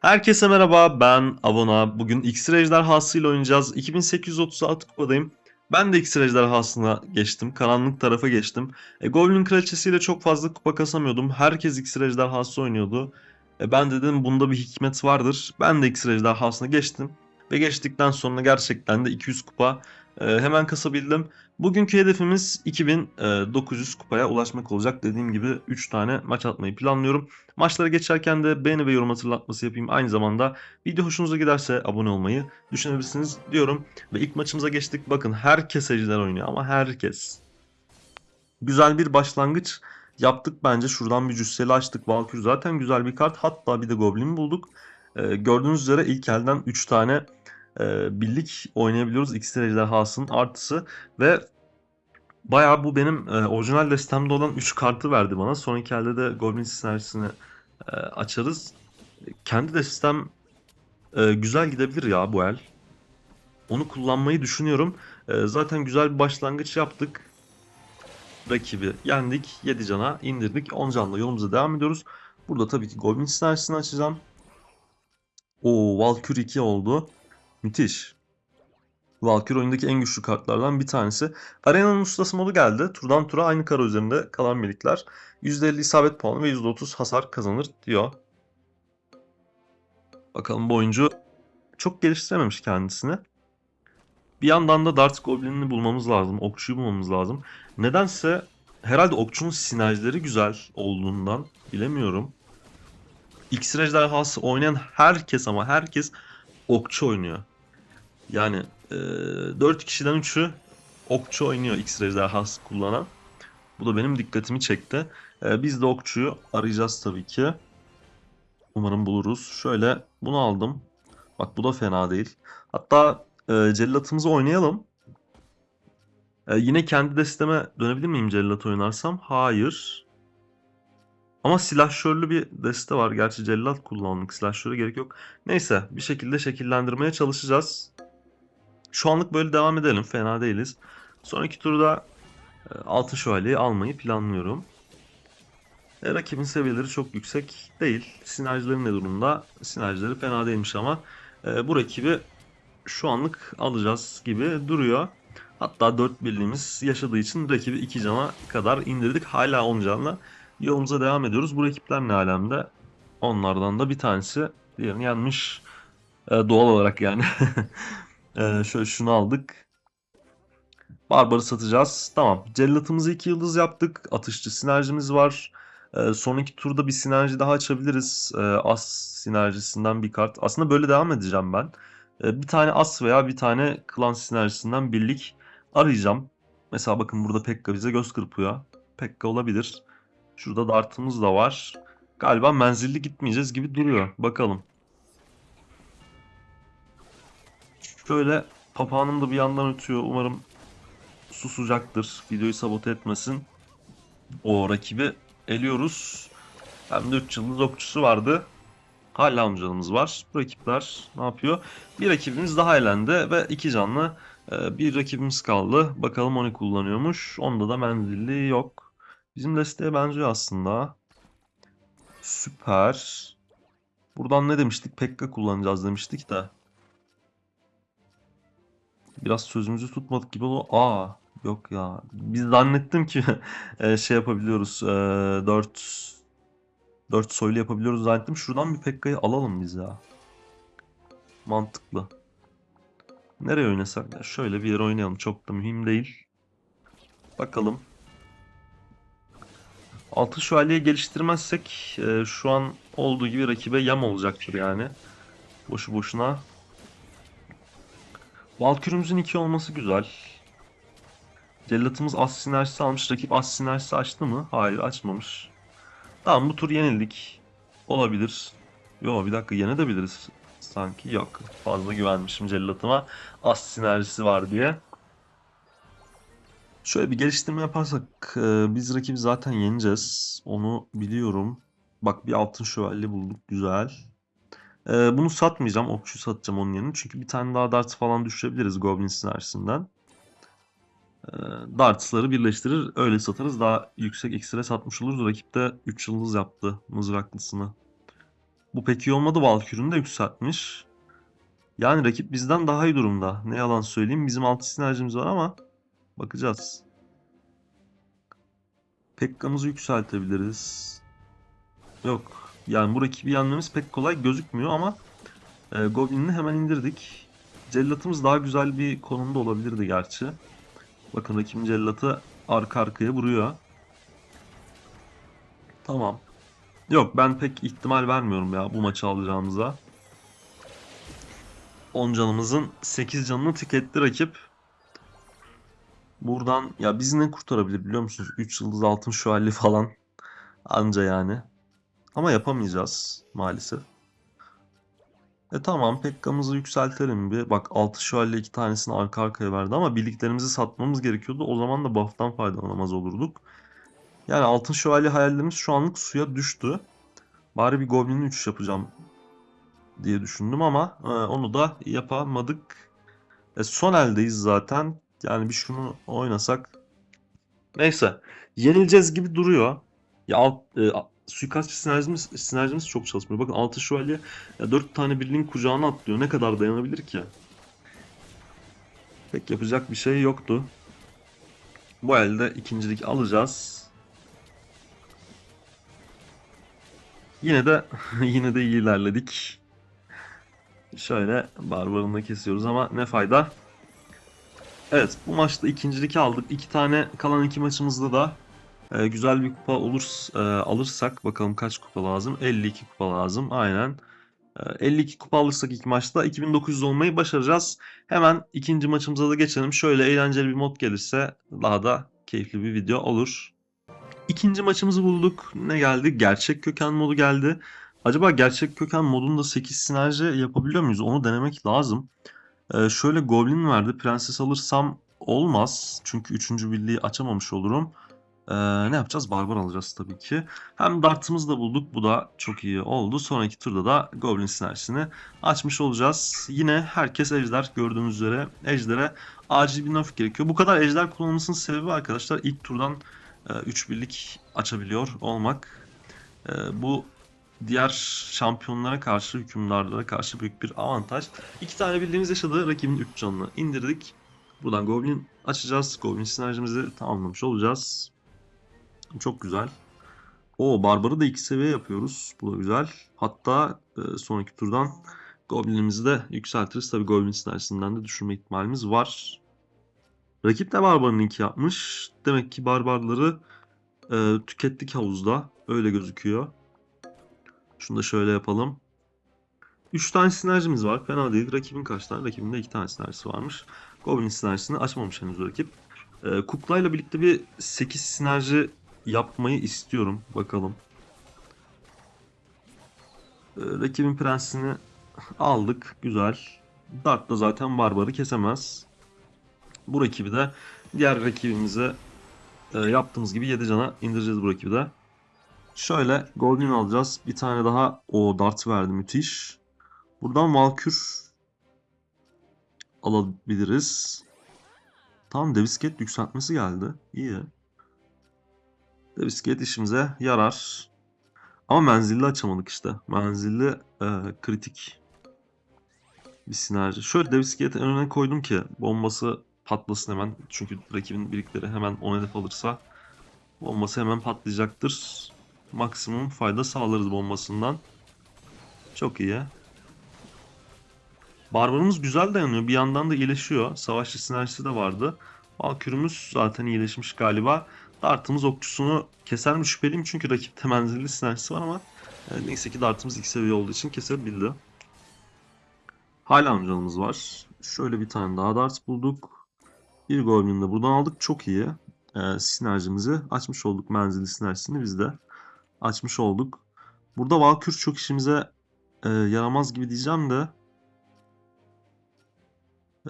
Herkese merhaba ben Avona. Bugün X Ejderhası ile oynayacağız. 2836 kupadayım. Ben de X Ejderhası'na geçtim. Karanlık tarafa geçtim. E, Goblin Kraliçesiyle çok fazla kupa kasamıyordum. Herkes X Ejderhası oynuyordu. E, ben de dedim bunda bir hikmet vardır. Ben de X Ejderhası'na geçtim. Ve geçtikten sonra gerçekten de 200 kupa e, hemen kasabildim. Bugünkü hedefimiz 2900 kupaya ulaşmak olacak. Dediğim gibi 3 tane maç atmayı planlıyorum. Maçlara geçerken de beğeni ve yorum hatırlatması yapayım. Aynı zamanda video hoşunuza giderse abone olmayı düşünebilirsiniz diyorum. Ve ilk maçımıza geçtik. Bakın herkes ejder oynuyor ama herkes. Güzel bir başlangıç yaptık bence. Şuradan bir cüsseli açtık. Valkür zaten güzel bir kart. Hatta bir de Goblin bulduk. Ee, gördüğünüz üzere ilk elden 3 tane e, birlik oynayabiliyoruz. İkisi ejderhasının artısı ve Bayağı bu benim e, orijinal destemde olan 3 kartı verdi bana. Sonraki elde de Goblin sinerjisini e, açarız. Kendi destem e, güzel gidebilir ya bu el. Onu kullanmayı düşünüyorum. E, zaten güzel bir başlangıç yaptık. Rakibi yendik. 7 cana indirdik. 10 canla yolumuza devam ediyoruz. Burada tabii ki Goblin sinerjisini açacağım. Oo Valkyrie 2 oldu. Müthiş. Valkyrie oyundaki en güçlü kartlardan bir tanesi. Arena'nın ustası modu geldi. Turdan tura aynı kara üzerinde kalan birlikler %50 isabet puanı ve %30 hasar kazanır diyor. Bakalım bu oyuncu çok geliştirememiş kendisini. Bir yandan da Dart Goblin'ini bulmamız lazım. Okçuyu bulmamız lazım. Nedense herhalde okçunun sinerjileri güzel olduğundan bilemiyorum. İksir ejderhası oynayan herkes ama herkes okçu oynuyor. Yani e, 4 kişiden 3'ü okçu oynuyor X ejderhası kullanan. Bu da benim dikkatimi çekti. E, biz de okçuyu arayacağız tabii ki. Umarım buluruz. Şöyle bunu aldım. Bak bu da fena değil. Hatta e, cellatımızı oynayalım. E, yine kendi desteme dönebilir miyim cellat oynarsam? Hayır. Ama silahşörlü bir deste var. Gerçi cellat kullandık. Silahşöre gerek yok. Neyse bir şekilde şekillendirmeye çalışacağız. Şu anlık böyle devam edelim. Fena değiliz. Sonraki turda e, altın şövalyeyi almayı planlıyorum. E, rakibin seviyeleri çok yüksek değil. Sinerjileri ne durumda? Sinerjileri fena değilmiş ama e, bu rakibi şu anlık alacağız gibi duruyor. Hatta 4 birliğimiz yaşadığı için rakibi 2 cana kadar indirdik. Hala 10 canla yolumuza devam ediyoruz. Bu rakipler ne alemde? Onlardan da bir tanesi diğerini yenmiş. E, doğal olarak yani. Ee, şöyle şunu aldık. Barbar'ı satacağız. Tamam. Cellatımızı 2 yıldız yaptık. Atışçı sinerjimiz var. Ee, sonraki turda bir sinerji daha açabiliriz. Ee, as sinerjisinden bir kart. Aslında böyle devam edeceğim ben. Ee, bir tane as veya bir tane klan sinerjisinden birlik arayacağım. Mesela bakın burada Pekka bize göz kırpıyor. Pekka olabilir. Şurada dartımız da var. Galiba menzilli gitmeyeceğiz gibi duruyor. Bakalım. Şöyle papağanım da bir yandan ötüyor. Umarım susacaktır. Videoyu sabote etmesin. O rakibi eliyoruz. Hem de 3 yıldız okçusu vardı. Hala amcanımız var. Bu rakipler ne yapıyor? Bir rakibimiz daha elendi ve iki canlı e, bir rakibimiz kaldı. Bakalım onu kullanıyormuş. Onda da menzilli yok. Bizim desteğe benziyor aslında. Süper. Buradan ne demiştik? Pekka kullanacağız demiştik de. Biraz sözümüzü tutmadık gibi oldu. Aa yok ya. Biz zannettim ki e, şey yapabiliyoruz. E, 4 4 soylu yapabiliyoruz zannettim. Şuradan bir Pekka'yı alalım biz ya. Mantıklı. Nereye oynasak? Şöyle bir yere oynayalım. Çok da mühim değil. Bakalım. Altı şövalyeyi geliştirmezsek e, şu an olduğu gibi rakibe yam olacaktır yani. Boşu boşuna Valkürümüzün 2 olması güzel. Cellatımız as sinerjisi almış. Rakip as sinerjisi açtı mı? Hayır açmamış. Tamam bu tur yenildik. Olabilir. Yo bir dakika yenebiliriz sanki. Yok. Fazla güvenmişim cellatıma. As sinerjisi var diye. Şöyle bir geliştirme yaparsak e, biz rakibi zaten yeneceğiz. Onu biliyorum. Bak bir altın şövalye bulduk. Güzel. Ee, bunu satmayacağım. Okçu satacağım onun yerine. Çünkü bir tane daha darts falan düşürebiliriz Goblin sinerjisinden. Ee, darts'ları birleştirir. Öyle satarız. Daha yüksek eksire satmış oluruz. Rakip de 3 yıldız yaptı mızraklısını. Bu pek iyi olmadı. Valkyrie'ni de yükseltmiş. Yani rakip bizden daha iyi durumda. Ne yalan söyleyeyim. Bizim 6 sinerjimiz var ama bakacağız. Pekka'mızı yükseltebiliriz. Yok. Yani bu rakibi yenmemiz pek kolay gözükmüyor ama e, Goblin'i hemen indirdik. Cellatımız daha güzel bir konumda olabilirdi gerçi. Bakın rakibin cellatı arka arkaya vuruyor. Tamam. Yok ben pek ihtimal vermiyorum ya bu maçı alacağımıza. 10 canımızın 8 canını tüketti rakip. Buradan ya bizi ne kurtarabilir biliyor musunuz? 3 yıldız altın şövalye falan. Anca yani. Ama yapamayacağız maalesef. E tamam Pekka'mızı yükseltelim bir. Bak 6 şövalye 2 tanesini arka arkaya verdi ama birliklerimizi satmamız gerekiyordu. O zaman da buff'tan faydalanamaz olurduk. Yani altın şövalye hayallerimiz şu anlık suya düştü. Bari bir Goblin'in 3 yapacağım diye düşündüm ama e, onu da yapamadık. E, son eldeyiz zaten. Yani bir şunu oynasak. Neyse. Yenileceğiz gibi duruyor. Ya alt, e, suikastçı sinerjimiz, sinerjimiz çok çalışmıyor. Bakın 6 şövalye ya 4 tane birliğin kucağına atlıyor. Ne kadar dayanabilir ki? Pek yapacak bir şey yoktu. Bu elde ikincilik alacağız. Yine de yine de iyi ilerledik. Şöyle barbarını kesiyoruz ama ne fayda. Evet bu maçta ikincilik aldık. İki tane kalan iki maçımızda da e, güzel bir kupa olur e, alırsak bakalım kaç kupa lazım? 52 kupa lazım. Aynen. E, 52 kupa alırsak iki maçta 2900 olmayı başaracağız. Hemen ikinci maçımıza da geçelim. Şöyle eğlenceli bir mod gelirse daha da keyifli bir video olur. İkinci maçımızı bulduk. Ne geldi? Gerçek köken modu geldi. Acaba gerçek köken modunda 8 sinerji yapabiliyor muyuz? Onu denemek lazım. Ee, şöyle Goblin verdi. Prenses alırsam olmaz. Çünkü 3. birliği açamamış olurum. Ee, ne yapacağız? Barbar alacağız tabii ki. Hem dartımızı da bulduk. Bu da çok iyi oldu. Sonraki turda da Goblin sinerjisini açmış olacağız. Yine herkes ejder gördüğünüz üzere. Ejder'e acil bir nerf gerekiyor. Bu kadar ejder kullanılmasının sebebi arkadaşlar ilk turdan 3 birlik açabiliyor olmak. E, bu diğer şampiyonlara karşı, hükümdarlara karşı büyük bir avantaj. İki tane bildiğimiz yaşadı. Rakibin 3 canını indirdik. Buradan Goblin açacağız. Goblin sinerjimizi tamamlamış olacağız. Çok güzel. O Barbar'ı da 2 seviye yapıyoruz. Bu da güzel. Hatta e, sonraki turdan Goblin'imizi de yükseltiriz. Tabii Goblin sinerjisinden de düşürme ihtimalimiz var. Rakip de Barbar'ın 2 yapmış. Demek ki Barbarları e, tükettik havuzda. Öyle gözüküyor. Şunu da şöyle yapalım. 3 tane sinerjimiz var. Fena değil. Rakibin kaç tane? Rakibin de 2 tane sinerjisi varmış. Goblin sinerjisini açmamış henüz rakip. E, Kukla'yla birlikte bir 8 sinerji yapmayı istiyorum. Bakalım. E, rakibin prensini aldık. Güzel. Dart da zaten Barbar'ı kesemez. Bu rakibi de diğer rakibimize e, yaptığımız gibi 7 cana indireceğiz bu rakibi de. Şöyle Goblin alacağız. Bir tane daha o dart verdi müthiş. Buradan Valkür alabiliriz. Tam Devisket yükseltmesi geldi. İyi. Devisket işimize yarar. Ama menzilli açamadık işte. Menzilli e, kritik bir sinerji. Şöyle Devisket'i önüne koydum ki bombası patlasın hemen. Çünkü rakibin birlikleri hemen 10 hedef alırsa bombası hemen patlayacaktır. Maksimum fayda sağlarız bombasından. Çok iyi. Barbarımız güzel dayanıyor. Bir yandan da iyileşiyor. Savaşçı sinerjisi de vardı. Valkürümüz zaten iyileşmiş galiba. Dartımız okçusunu keser mi şüpheliyim çünkü rakipte menzilli sinerjisi var ama e, neyse ki dartımız ilk seviye olduğu için kesebildi. Hala amcamız var. Şöyle bir tane daha dart bulduk. Bir goblin de buradan aldık. Çok iyi. E, sinerjimizi açmış olduk. Menzilli sinerjisini biz de açmış olduk. Burada Valkür çok işimize e, yaramaz gibi diyeceğim de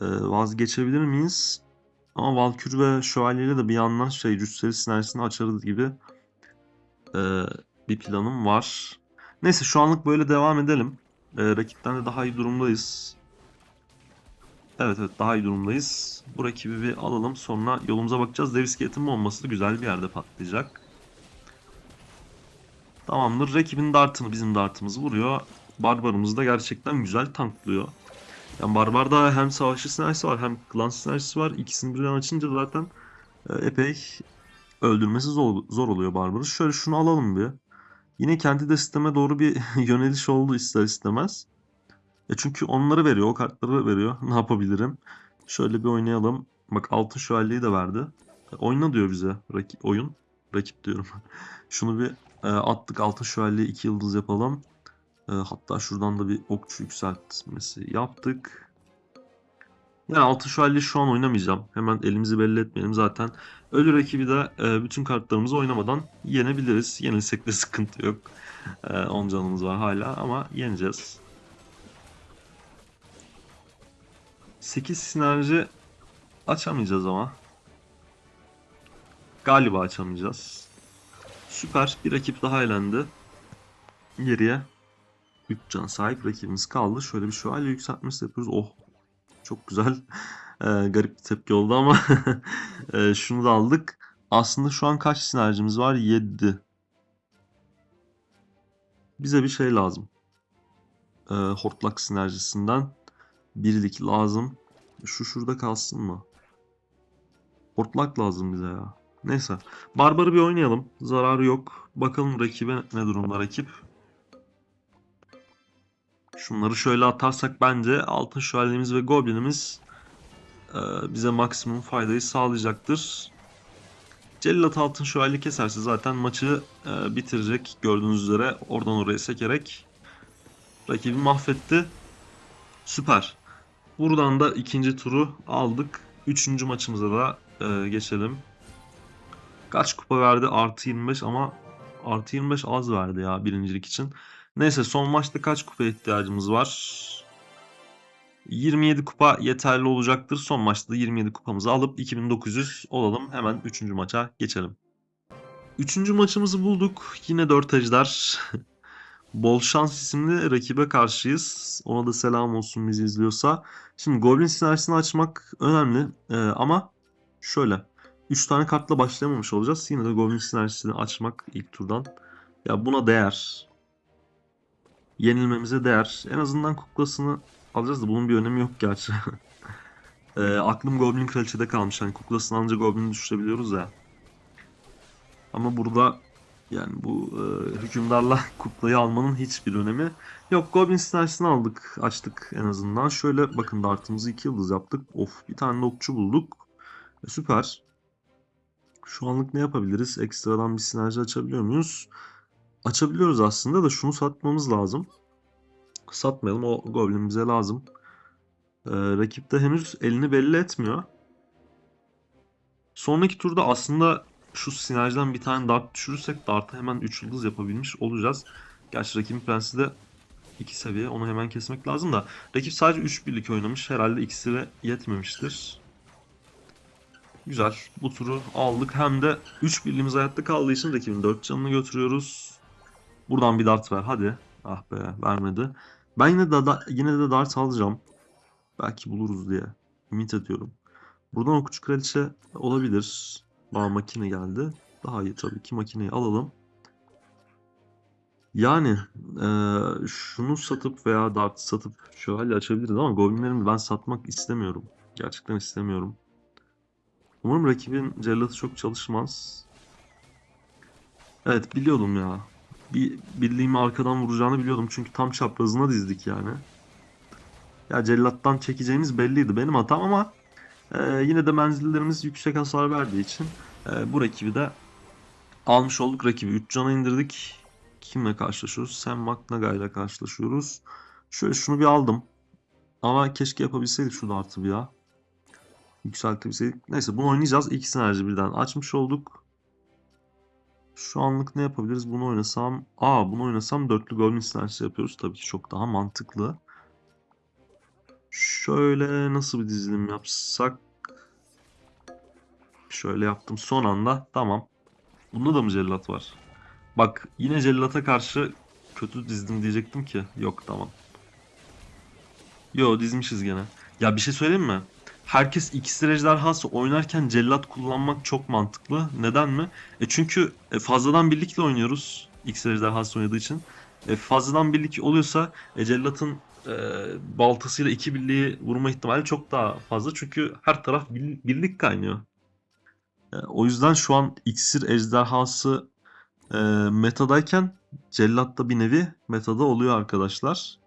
e, vazgeçebilir miyiz? Ama Valkür ve Şövalye'yle de bir yandan şey Cüsseli sinerjisini açarız gibi e, bir planım var. Neyse şu anlık böyle devam edelim. E, rakipten de daha iyi durumdayız. Evet evet daha iyi durumdayız. Bu rakibi bir alalım sonra yolumuza bakacağız. Davis Gate'in bombası da güzel bir yerde patlayacak. Tamamdır. Rakibin dartını bizim dartımızı vuruyor. Barbarımız da gerçekten güzel tanklıyor. Yani Barbar'da hem savaşçı sinerjisi var hem klan sinerjisi var. İkisini birden açınca zaten e, epey öldürmesi zor, zor oluyor Barbar'ı. Şöyle şunu alalım bir. Yine kendi de sisteme doğru bir yöneliş oldu ister istemez. E çünkü onları veriyor, o kartları veriyor. Ne yapabilirim? Şöyle bir oynayalım. Bak altın şövalyeyi de verdi. E, oyna diyor bize rakip, oyun. Rakip diyorum. Şunu bir e, attık altın şövalyeyi iki yıldız yapalım. E, hatta şuradan da bir okçu yükseltmesi yaptık. Yani altın şövalyeyi şu an oynamayacağım. Hemen elimizi belli etmeyelim zaten. Ölü rakibi de e, bütün kartlarımızı oynamadan yenebiliriz. Yenilsek de sıkıntı yok. E, 10 canımız var hala ama yeneceğiz. 8 sinerji açamayacağız ama. Galiba açamayacağız. Süper. Bir rakip daha elendi. Geriye 3 can sahip rakibimiz kaldı. Şöyle bir şövalye yükseltmesi yapıyoruz. Oh. Çok güzel. Ee, garip bir tepki oldu ama ee, şunu da aldık. Aslında şu an kaç sinerjimiz var? 7. Bize bir şey lazım. Ee, hortlak sinerjisinden birlik lazım. Şu şurada kalsın mı? Hortlak lazım bize ya. Neyse. Barbar'ı bir oynayalım. Zararı yok. Bakalım rakibe ne durumda rakip. Şunları şöyle atarsak bence altın şövalyemiz ve goblinimiz e, bize maksimum faydayı sağlayacaktır. Cellat altın şövalye keserse zaten maçı e, bitirecek. Gördüğünüz üzere oradan oraya sekerek rakibi mahvetti. Süper. Buradan da ikinci turu aldık. Üçüncü maçımıza da e, geçelim. Kaç kupa verdi? Artı 25 ama artı 25 az verdi ya birincilik için. Neyse son maçta kaç kupa ihtiyacımız var? 27 kupa yeterli olacaktır. Son maçta da 27 kupamızı alıp 2900 olalım. Hemen 3. maça geçelim. 3. maçımızı bulduk. Yine 4 ejder. Bol şans isimli rakibe karşıyız. Ona da selam olsun bizi izliyorsa. Şimdi Goblin sinersini açmak önemli. Ee, ama şöyle. 3 tane kartla başlayamamış olacağız. Yine de Goblin sinersini açmak ilk turdan. Ya buna değer. Yenilmemize değer. En azından kuklasını alacağız da bunun bir önemi yok gerçi. e, aklım Goblin Kraliçe'de kalmış. Hani kuklasını alınca Goblin'i düşürebiliyoruz ya. Ama burada yani bu e, hükümdarla kuklayı almanın hiçbir önemi yok. Goblin sinersini aldık. Açtık en azından. Şöyle bakın dartımızı 2 yıldız yaptık. Of bir tane okçu bulduk. E, süper. Şu anlık ne yapabiliriz? Ekstradan bir sinerji açabiliyor muyuz? Açabiliyoruz aslında da şunu satmamız lazım. Satmayalım o goblin bize lazım. Ee, rakip de henüz elini belli etmiyor. Sonraki turda aslında şu sinerjiden bir tane dart düşürürsek dartı hemen 3 yıldız yapabilmiş olacağız. Gerçi rakibin prensi de 2 seviye onu hemen kesmek lazım da. Rakip sadece 3 birlik oynamış. Herhalde ikisi de yetmemiştir. Güzel. Bu turu aldık. Hem de 3 birliğimiz hayatta kaldığı için rakibin 4 canını götürüyoruz. Buradan bir dart ver hadi. Ah be vermedi. Ben yine de da- yine de dart alacağım. Belki buluruz diye ümit ediyorum. Buradan okçu kraliçe olabilir. Bana makine geldi. Daha iyi tabii ki makineyi alalım. Yani eee, şunu satıp veya dart satıp şövalye açabiliriz ama goblinlerimi ben satmak istemiyorum. Gerçekten istemiyorum. Umarım rakibin cellatı çok çalışmaz. Evet biliyordum ya. Bir birliğimi arkadan vuracağını biliyordum çünkü tam çaprazına dizdik yani. Ya cellattan çekeceğimiz belliydi benim hatam ama e, yine de menzillerimiz yüksek hasar verdiği için e, bu rakibi de almış olduk. Rakibi 3 cana indirdik. Kimle karşılaşıyoruz? Sam McNaga ile karşılaşıyoruz. Şöyle şunu bir aldım. Ama keşke yapabilseydik şu dartı bir ya. Yükseltebilseydik. Neyse bunu oynayacağız. İki sinerji birden açmış olduk. Şu anlık ne yapabiliriz? Bunu oynasam... Aa bunu oynasam dörtlü Goblin sinerjisi yapıyoruz. Tabii ki çok daha mantıklı. Şöyle nasıl bir dizilim yapsak? Şöyle yaptım son anda. Tamam. Bunda da mı cellat var? Bak yine cellata karşı kötü dizdim diyecektim ki. Yok tamam. Yo dizmişiz gene. Ya bir şey söyleyeyim mi? Herkes iksir ejderhası oynarken cellat kullanmak çok mantıklı. Neden mi? E çünkü e, fazladan birlikle oynuyoruz. İksir ejderhası oynadığı için. E, fazladan birlik oluyorsa e, cellatın e, baltasıyla iki birliği vurma ihtimali çok daha fazla. Çünkü her taraf bir- birlik kaynıyor. E, o yüzden şu an iksir ejderhası e, metadayken cellat da bir nevi metada oluyor arkadaşlar.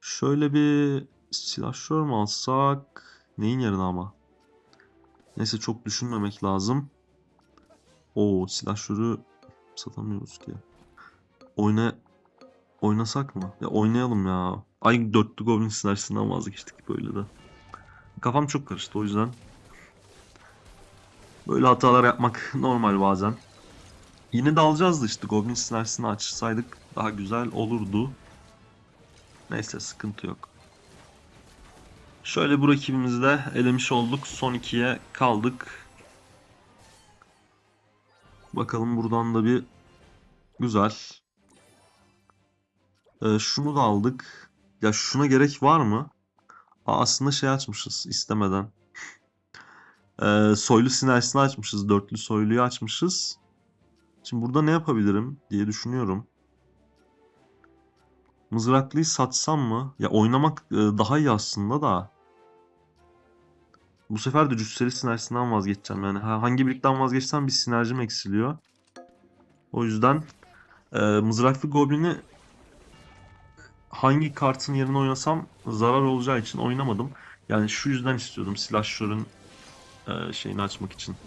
Şöyle bir silahşör mü alsak? Neyin yerine ama? Neyse çok düşünmemek lazım. O silahşörü satamıyoruz ki. Oyna oynasak mı? Ya oynayalım ya. Ay dörtlü Goblin sinerjisinden vazgeçtik böyle de. Kafam çok karıştı o yüzden. Böyle hatalar yapmak normal bazen. Yine de alacağız da işte Goblin sinerjisini açsaydık daha güzel olurdu. Neyse sıkıntı yok. Şöyle bu rakibimizi de elemiş olduk. Son ikiye kaldık. Bakalım buradan da bir güzel. Ee, şunu da aldık. Ya şuna gerek var mı? Aa, aslında şey açmışız istemeden. Ee, soylu sinerjisini açmışız. Dörtlü soyluyu açmışız. Şimdi burada ne yapabilirim diye düşünüyorum. Mızraklıyı satsam mı? Ya oynamak e, daha iyi aslında da. Bu sefer de cüsseli sinerjisinden vazgeçeceğim. Yani ha- hangi birlikten vazgeçsem bir sinerjim eksiliyor. O yüzden e, mızraklı goblini hangi kartın yerine oynasam zarar olacağı için oynamadım. Yani şu yüzden istiyordum silahşörün e, şeyini açmak için.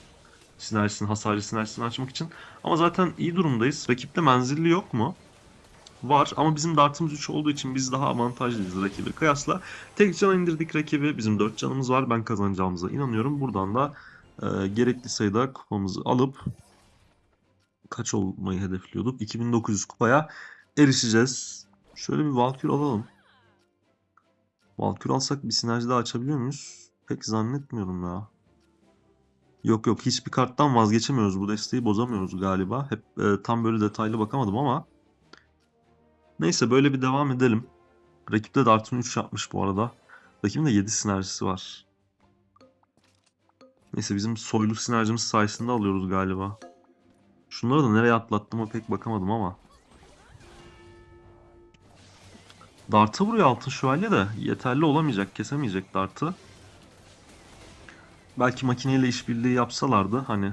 Sinerjisini, hasarlı sinerjisini açmak için. Ama zaten iyi durumdayız. Rakipte menzilli yok mu? Var ama bizim dartımız 3 olduğu için biz daha avantajlıyız rakibe kıyasla. Tek can indirdik rakibi. Bizim 4 canımız var. Ben kazanacağımıza inanıyorum. Buradan da e, gerekli sayıda kupamızı alıp kaç olmayı hedefliyorduk? 2900 kupaya erişeceğiz. Şöyle bir Valkyrie alalım. Valkyrie alsak bir sinerji daha açabiliyor muyuz? Pek zannetmiyorum ya. Yok yok hiçbir karttan vazgeçemiyoruz. Bu desteği bozamıyoruz galiba. Hep e, tam böyle detaylı bakamadım ama. Neyse böyle bir devam edelim. Rakipte de artı 3 yapmış bu arada. Rakibin de 7 sinerjisi var. Neyse bizim soylu sinerjimiz sayesinde alıyoruz galiba. Şunları da nereye atlattığıma pek bakamadım ama. Dart'a vuruyor altın şövalye de yeterli olamayacak, kesemeyecek Dart'ı. Belki makineyle işbirliği yapsalardı hani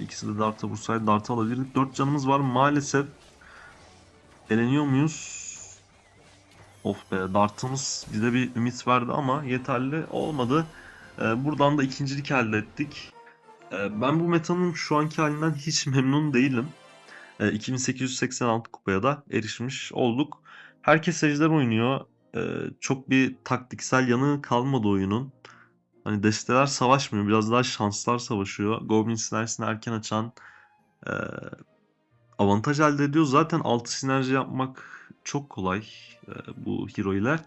ikisi de Dart'a vursaydı Dart'ı alabilirdik. 4 canımız var maalesef. Eleniyor muyuz? Of be Dart'ımız bize bir ümit verdi ama yeterli olmadı. Ee, buradan da ikincilik elde ettik. Ee, ben bu metanın şu anki halinden hiç memnun değilim. Ee, 2886 kupaya da erişmiş olduk. Herkes ejder oynuyor. Ee, çok bir taktiksel yanı kalmadı oyunun. Hani desteler savaşmıyor. Biraz daha şanslar savaşıyor. Goblin sinerjisini erken açan e, avantaj elde ediyor. Zaten 6 sinerji yapmak çok kolay e, bu hero ile.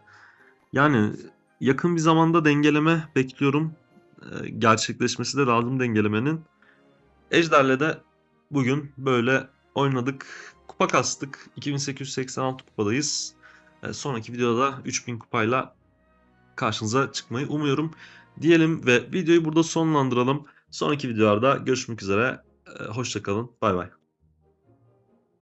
Yani yakın bir zamanda dengeleme bekliyorum. E, gerçekleşmesi de lazım dengelemenin. Ejder'le de bugün böyle oynadık. Kupa kastık. 2886 kupadayız. E, sonraki videoda 3000 kupayla karşınıza çıkmayı umuyorum. Diyelim ve videoyu burada sonlandıralım. Sonraki videolarda görüşmek üzere. E, Hoşçakalın. Bay bay.